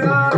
Yeah.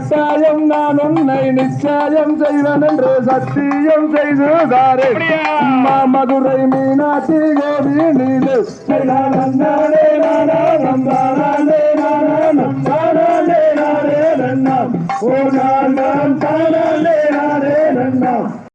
கட்டாயம் நான் உன்னை நிச்சயம் செய்வன் என்று சத்தியம் செய்துதாரே. மதுரை மீனாட்சி கோபி நீது. நன்னாடே நானா நம்பானாண்டே நானா நம்பானாண்டே நானே நன்னா. ஓ